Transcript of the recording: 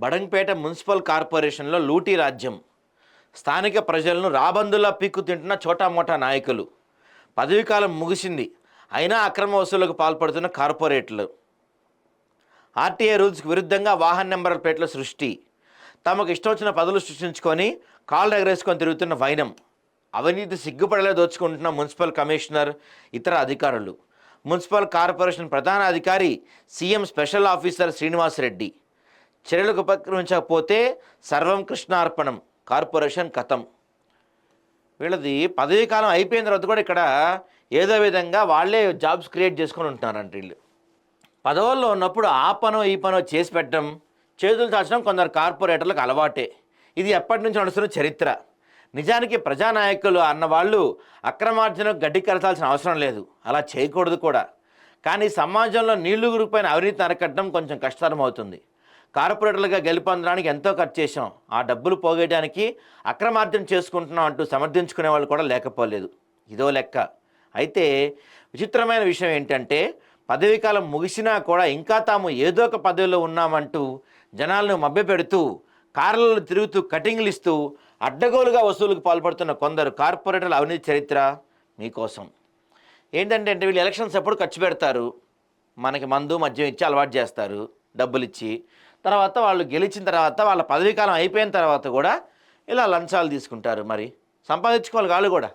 Badangpet municipal కార్పొరేషన్లో లూటీ రాజ్యం. స్థానిక ప్రజలను రాబందులా పీక్కు తింటున్న చోటామోటా నాయకులు. పదవీకాలం ముగిసింది. అయినా అక్రమ వసూళ్ళకు పాల్పడుతున్న కార్పొరేట్లు. ఆర్టీఏ రూల్స్కి విరుద్ధంగా వాహన నెంబర్ ప్లేట్ల సృష్టి. తమకు ఇష్టం వచ్చిన పదవులు సృష్టించుకొని కాళ్ళు ఎగరేసుకొని తిరుగుతున్న వైనం. అవినీతి సిగ్గుపడలే దోచుకుంటున్న మున్సిపల్ కమిషనర్ ఇతర అధికారులు. మున్సిపల్ కార్పొరేషన్ ప్రధాన అధికారి సీఎం స్పెషల్ ఆఫీసర్ శ్రీనివాసరెడ్డి. చర్యలకు ఉపక్రమించకపోతే సర్వం కృష్ణార్పణం కార్పొరేషన్ కథం. వీళ్ళది పదవీ కాలం అయిపోయిన తర్వాత కూడా ఇక్కడ ఏదో విధంగా వాళ్ళే జాబ్స్ క్రియేట్ చేసుకొని ఉంటున్నారంట వీళ్ళు. పదవుల్లో ఉన్నప్పుడు ఆ పనో ఈ పనో చేసి పెట్టడం చేతులు చాచడం కొందరు కార్పొరేటర్లకు అలవాటే. ఇది ఎప్పటి నుంచి నడుస్తున్న చరిత్ర. నిజానికి ప్రజానాయకులు అన్న వాళ్ళు అక్రమార్జనకు గడ్డి కరచాల్సిన అవసరం లేదు. అలా చేయకూడదు కూడా. కానీ సమాజంలో నీళ్ళు గురిపోయిన అవినీతి అరకట్టడం కొంచెం కష్టతరం అవుతుంది కార్పొరేటర్లుగా గెలుపొందడానికి ఎంతో ఖర్చు చేశాం. ఆ డబ్బులు పోగేయడానికి అక్రమార్జన చేసుకుంటున్నాం అంటూ సమర్థించుకునే వాళ్ళు కూడా లేకపోలేదు. ఇదో లెక్క. అయితే విచిత్రమైన విషయం ఏంటంటే పదవీకాలం ముగిసినా కూడా ఇంకా తాము ఏదో ఒక పదవిలో ఉన్నామంటూ జనాలను మభ్యపెడుతూ కార్లలో తిరుగుతూ కటింగ్లు ఇస్తూ అడ్డగోలుగా వసూలుకు పాల్పడుతున్న కొందరు కార్పొరేటర్ల అవినీతి చరిత్ర మీకోసం. ఏంటంటే అంటే వీళ్ళు ఎలక్షన్స్ ఎప్పుడు ఖర్చు పెడతారు? మనకి మందు మద్యం ఇచ్చి అలవాటు చేస్తారు. డబ్బులు ఇచ్చి తర్వాత వాళ్ళు గెలిచిన తర్వాత వాళ్ళ పదవీకాలం అయిపోయిన తర్వాత కూడా ఇలా లంచాలు తీసుకుంటారు మరి. సంపాదించుకోవాలి వాళ్ళు కూడా.